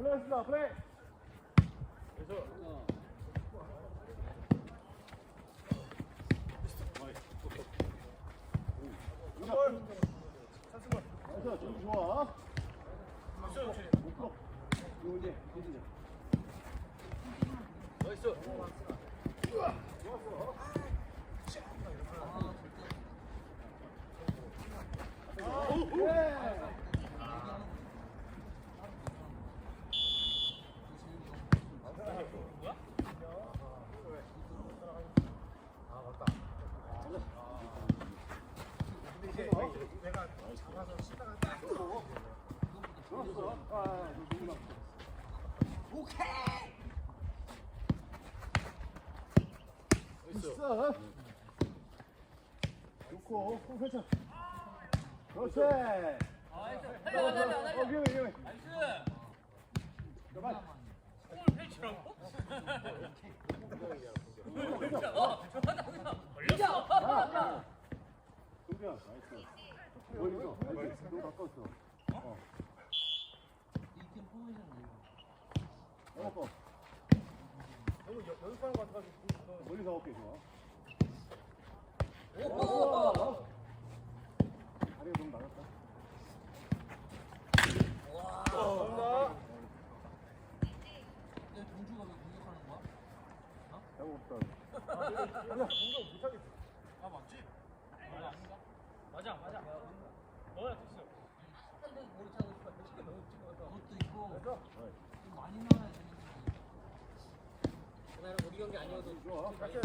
플레이했습니다. 플레이. 골. 그래서 좋 아, 너 너무 나쁘다. 있어. 펼쳐. 그렇지. 어, 위험해, 위험해. 가만. 어 아, 동비야, 나이스. 멀리서, 나이스. 너무 가까웠어. 어. 넘어가. 연습하는 거 같아가지고. 멀리서 어깨 좋아. 오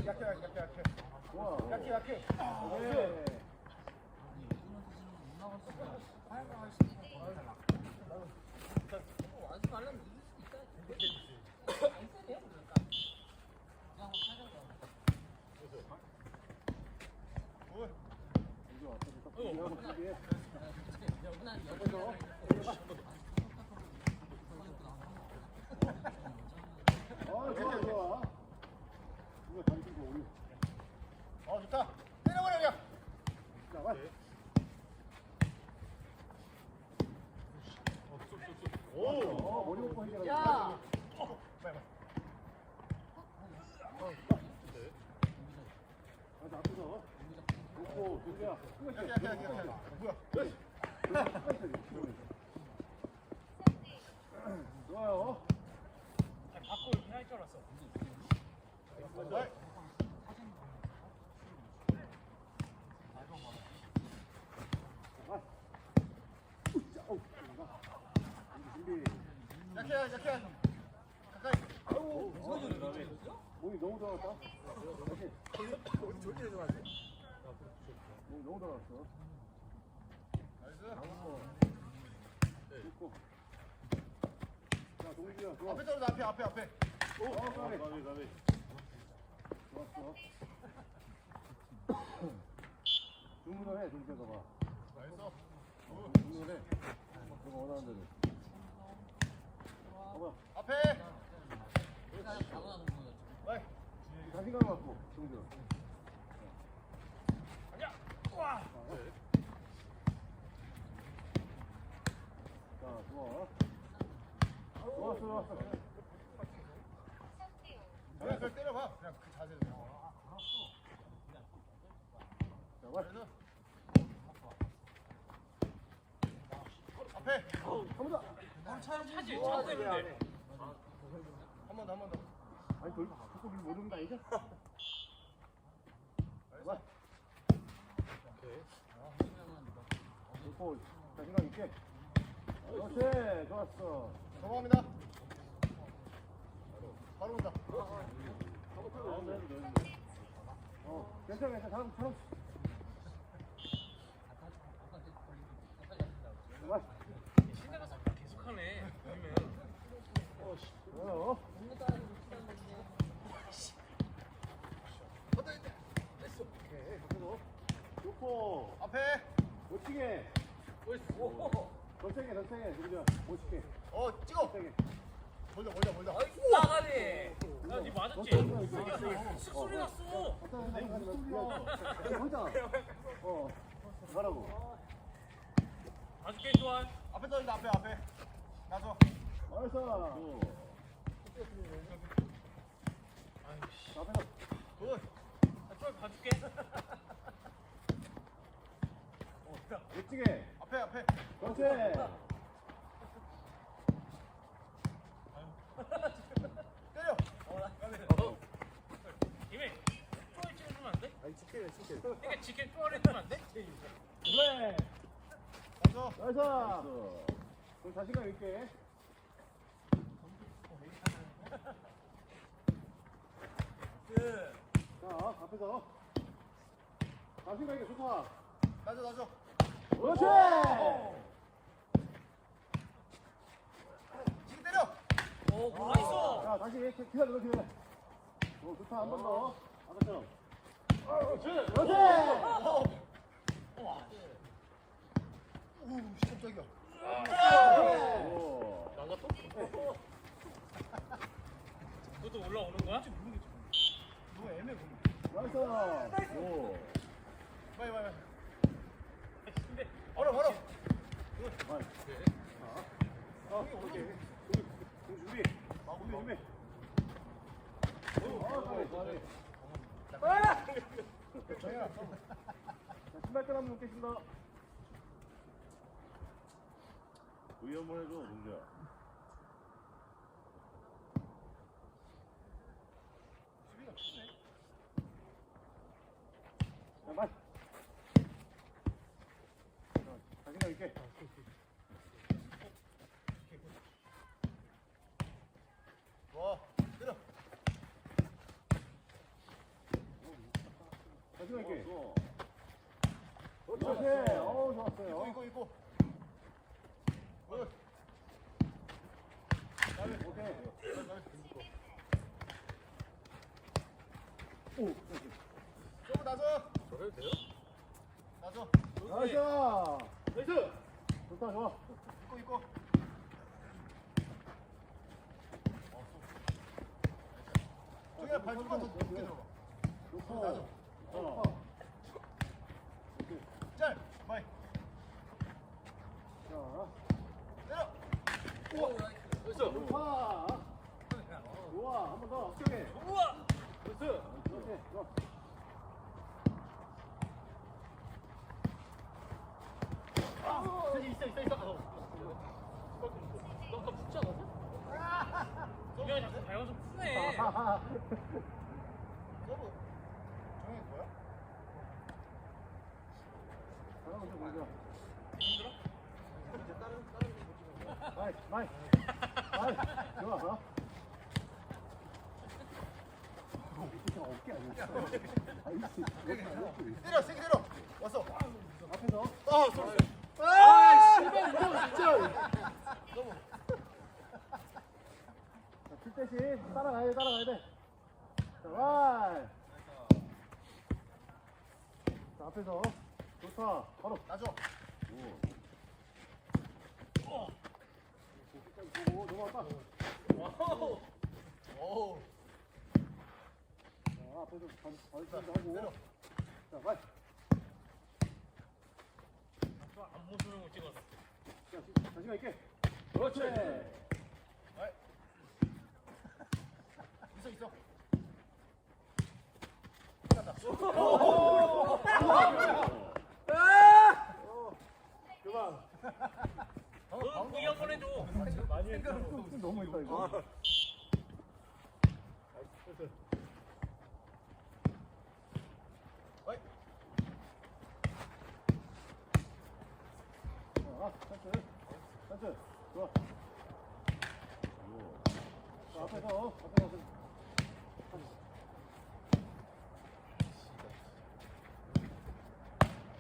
약해, 약해, 약해, 약해. 좋아. 약해, 약해. 오케이. 완수 말라면 이길 수 있다 안 세요 그러니까 그냥 뭐 하자고 골. 이제 아, 좋아, 좋아. 이거 당기고 올려. 어, 좋다. 때려버려, 그냥. 자, 와. 오. 어, 머리 먹고. 야 빨리, 빨리. 아, 앞에서. 놓고, 준비야. 약해, 약해, 약해, 약해. 뭐야? 좋아요. 바꿔 이렇게 할줄 알았어 네. 아. 약해, 약해. 가까이. 아우, 몸이 너무 저기 해줘가지고. 몸이 너무 들어갔어. 나이스. 잡았어. 좋고. 자, 동기야, 좋아. 앞에 떨어져, 앞에, 앞에, 앞에. 오, 어, 가비, 가비, 가비. 좋았어. 주문을 해, 동기야, 너가. 나이스. 주문을 해. 너가 원하는 대로. 봐봐. 앞에. 자신감 갖고, 동기야. 가자. 우와. 자, 좋아. 좋았어, 좋았어. 그냥 그걸 때려봐. 그냥 그 자세로. 자, 와. 나이스. 앞에. 한번 더. 차지 차 때문에 한번 더, 한번 더. 아니, 돌, 자꾸 밀 모르는 거 아니죠? 와. 좋고, 자신감 있게. 그렇지, 좋았어. 넘어갑니다. 바로 온다. 어, 괜찮아, 괜찮아. 다음, 다음. 와. 신나가 계속하네 아니면 좋아요. 오케이, 바꾸고. 좋고, 앞에. 멋지게. 오 더 세게? 멋있게. 어, 찍어. 세게. 멀다, 멀다, 멀다. 나가네 야니 맞았지? 소리 소리 났어 혼자. 어, 가라고. 아주 게임 좋아 앞에 떨어진다, 앞에, 앞에. 놔줘. 나이스. 앞에서. 굿. 좀 봐줄게. 멋지게. 앞에 앞에. 그렇지. 때려. 김해. 쪼리 찍어주면 안 돼? 아니 지켜요 지켜. 그러니까 지킬 쪼리 주면 안 돼? 그래. 맞아. 나이스. 그럼 자신감 있게. 자, 앞에서. 자신감 있게 좋다. 맞아 맞아. 그렇지. 지금 때려. 오, 나이스. 자, 다시 기- 기다려, 기다려. 오, 좋다. 한 번 더. 아까처럼. 그렇지. 그렇지. 우 깜짝이야. 오. 나가 또? 그것도 올라오는 거야? 너무 애매해. 나이스. 오. 빨리 빨리. 빨리. 근데 걸어 걸어. 빨리. 자. 어, 오케이. 준비. 준비. 아, 준비, 준비. 오, 아, 잘해, 잘해. 정현아. 자, 신발끈 한번. 우유 한번 해줘, 동주야. 수비가 크네. 자, 말. 자, 자신감 있게. 와 때려. 자신감 있게. 그렇지. 어우, 좋았어요. 이거 이거 이거. 굿. 오케이. 좀 나서. 저래도 돼요? 나서. 나이스. 나이스. 좋다, 좋아. 이거 이거. 정현아 발 좀만 더 높게 들어가. 좋고. 어. 짤. 마이. 자, 때려. 좋다. 좋아, 한 번 더. 확실하게. 우와! 그렇지. 그렇지. 좋아. 저기 있어 있어 있어. 너 아까 붙지 않았어? 이거 자꾸 밟아서 푸네. 하하하. 서브. 정현이 뭐야? 잘하고 있어, 동주야. 힘들어? 마이, 마이. 마이. 좋아, 좋아. 이거 어깨 아니야? 아이씨, 이렇게. 아. 아, 이거 진짜. 따라가야 돼, 따라가야 돼. 자, 마이. 자, 앞에서. 좋다. 바로. 나줘. 보고 넘어갈까? 와우. 오. 자, 앞에서 발, 발전도 하고. 자, 마이. 안 모수는 거 찍어서. 자, 자신감 있게. 그렇지. 아이. 있어 있어. 끝났다. 그만. 너 공이 한번 해줘. 많이 했어. 너무 있다, 이거. 어이. 아, 찬스. 찬스. 좋아. 자, 앞에서, 앞에서.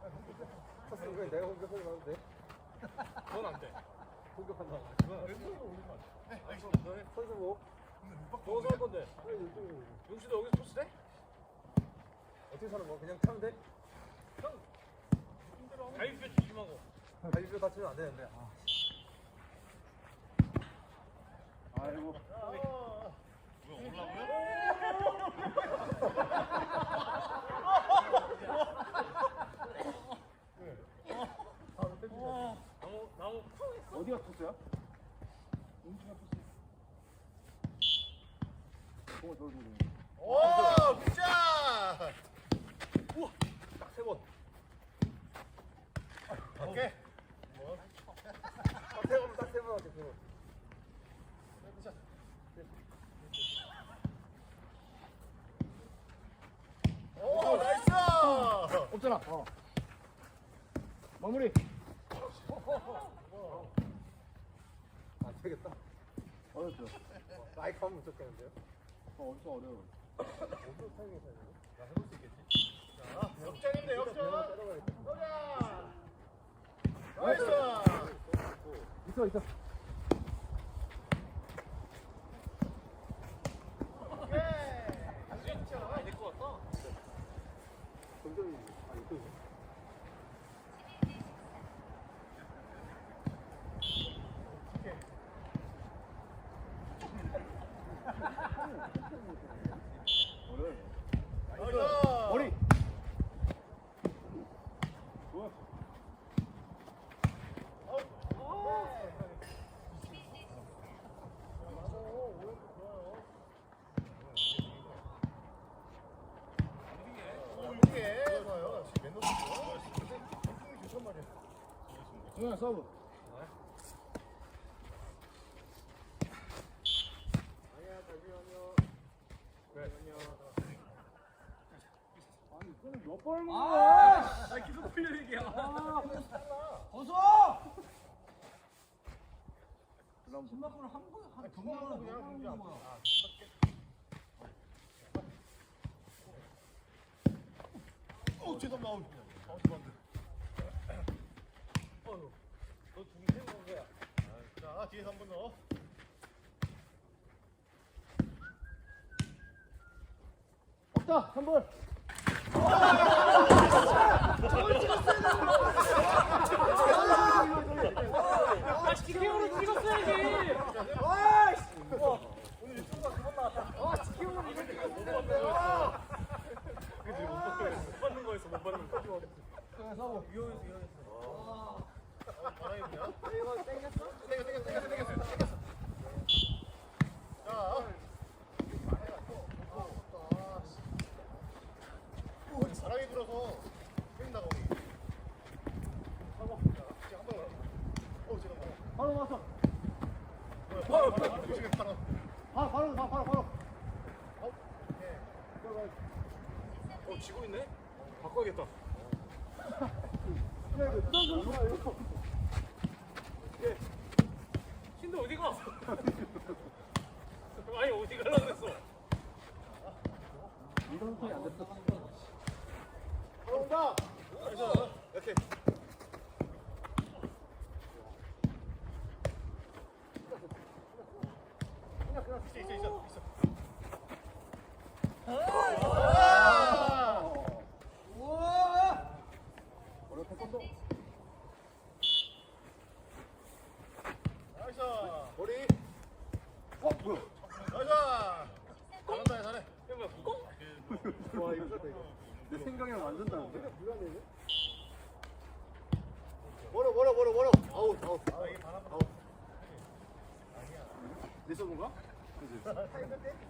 가? 내가 공격을 가도 돼? 그건 안 돼. 공격한다. 왼손으로 안 돼. 네, 알겠습니다. 선수 뭐? 뭐살 건데? 용수도 여기서 토스 돼? 어떻게 사는 거야? 그냥 타면 돼? 가입표 조심하고. 다리뼈 다치면 안 되는데. 아. 아이고. 왜 올라고요? 나무 나무 어디가 토스야? 용수가 토스. 공을 돌고 있는. 오, 굿샷! 우와. 딱세 번. 오케이. 딱세 번, 딱세 번, 딱세 번. 오, 나이스! 없잖아. 어. 마무리. 안 되겠다. 어렵죠. 마이크 한번 좋겠는데요? 어, 엄청 어려워. 어떤 타이밍에서 해야 되나? 나 해볼 수 있겠지? 자, 역전인데, 역전! 가자! 나이스! 있어, 있어. 오케이! 진짜 많이 될것 같다. 점점이 아니 그 나이스! 머리. 좋아. 오, 이게 좋아요. 맨날 좋아. 점프이 좋단 말이야. 동현 서브. 아니, 이거는 몇 번을 먹는 거야? 아, 계속 풀려, 이게. 아, 벗어! 신발끈을 한 번, 한 아니, 두 그거 번을 하고 그냥 먹는 그냥 거야. 아, 어, 죄송합니다. 너 둘이 세번 거야. 자, 뒤에서 한번 더. 없다, 한 번. 아, 지키오로 찍었어야지! 오늘 유튜브가 두번 나왔다. 아, 지키오는 이렇게 못 봤네. 그치, 못 받는 거였어, 못 받는 거. 서브. 위험했어, 위험했어. 바람이 그냥. 이거 땡겼어? 땡겨, 땡겨, 땡겨, 땡겨, 땡겨. 자. 오, 바람이 불어서 땡긴다, 거기. 자, 이제 한 번. 어, 죄송합니다. 바로 왔어. 바로, 바로, 조심해, 바로. 바로, 바로, 바로, 바로, 바로. 어? 네. 어, 지고 있네? 바꿔야겠다. 예. 신도? 아니, 어디 가려고 했어? 이런 소리 안 됐어. 바로 온다! 그래서, 이렇게. 있어, 있어, 있어, 있어. 아! 어려 태권도. 나이스! 머리. 어, 뭐야? 나이스! 잘한다, 잘해. 야, 뭐야, 무거워? 와, 이거 좋다, 이거. 내 생각이랑 완전 다른데? 불안해네? 멀어, 멀어, 멀어, 멀어. 아웃, 아웃. 아, 이게 바람 아웃. 내 서브인가? 그지? 어, 바람 불어. 3대7. 아, 까비. 이거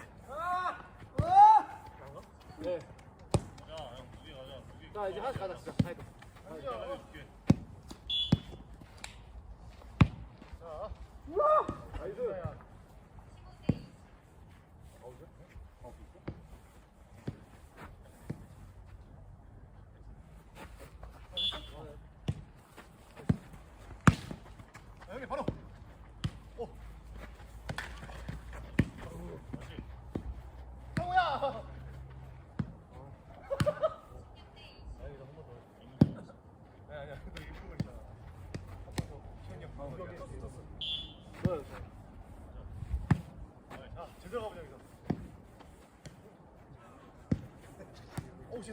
자 이제 하나씩 가자 진짜 가야 돼. 자, 나이스.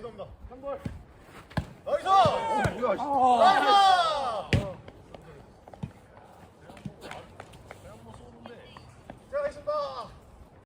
감사합니다. 한 볼. 나이스! 나이스!